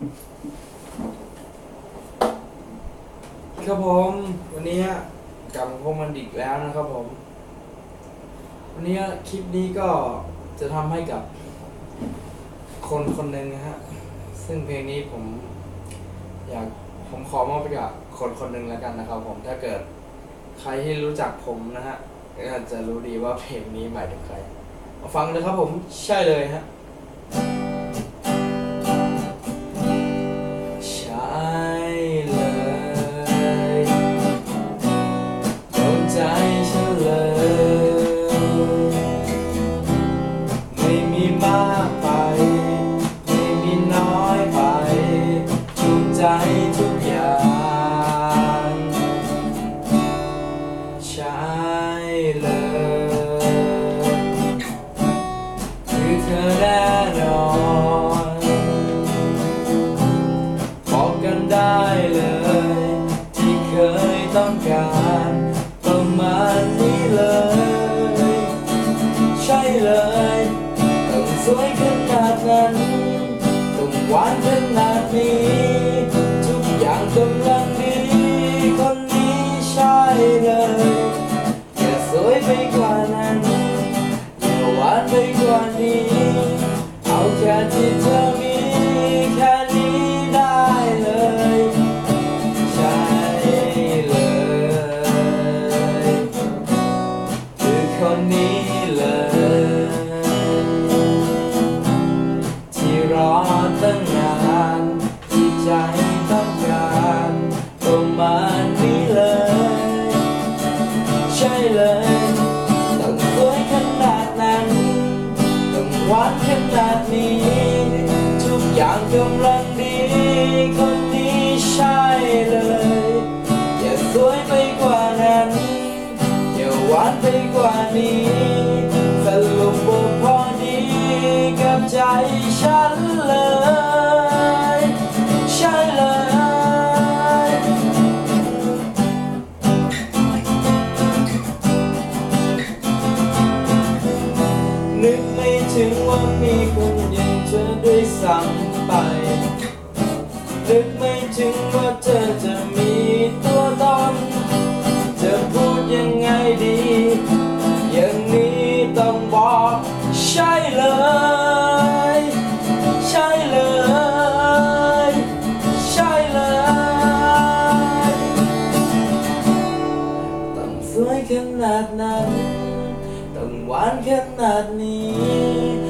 ครับผมวันนี้กลับมาพบมันอีกแล้วนะครับผม วันนี้คลิปนี้ก็จะทำให้กับ คนคนหนึ่งนะฮะ ซึ่งเพลงนี้ผม อยากผมขอมอบไปกับคนคนหนึ่งแล้วกันนะครับผมถ้าเกิดใครที่รู้จักผมนะฮะก็จะรู้ดีว่าเพลงนี้หมายถึงใครมาฟังเลยครับผมใช่เลยฮะ ใช่เลยคือเธอแน่นอนบอกกันได้เลย ที่เคยต้องการประมาณนี้เลย ใช่เลยต้องสวยขนาดนั้นต้องหวานขนาดนี้ เลยต้องสวยขนาดนั้นต้องหวานขนาดนี้ ทุกอย่างกำลังดีคนนี้ใช่เลย อย่าสวยไปกว่านั้น อย่าหวานไปกว่านี้ ว่ามีคนอย่างเธอด้วยซ้ำไปนึกไม่ถึงว่าเธอจะมีตัวตนจะพูดยังไงดี อย่างนี้ต้องบอกใช่เลย ใช่เลย ใช่เลยต้องสวยขนาดนั้นต้องหวานขนาดนี้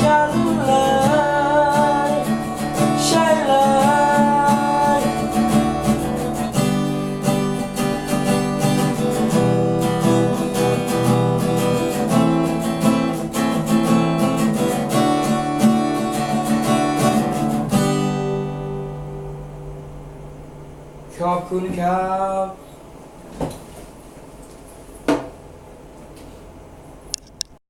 ฉันเลย ใช่เลย ขอบคุณครับ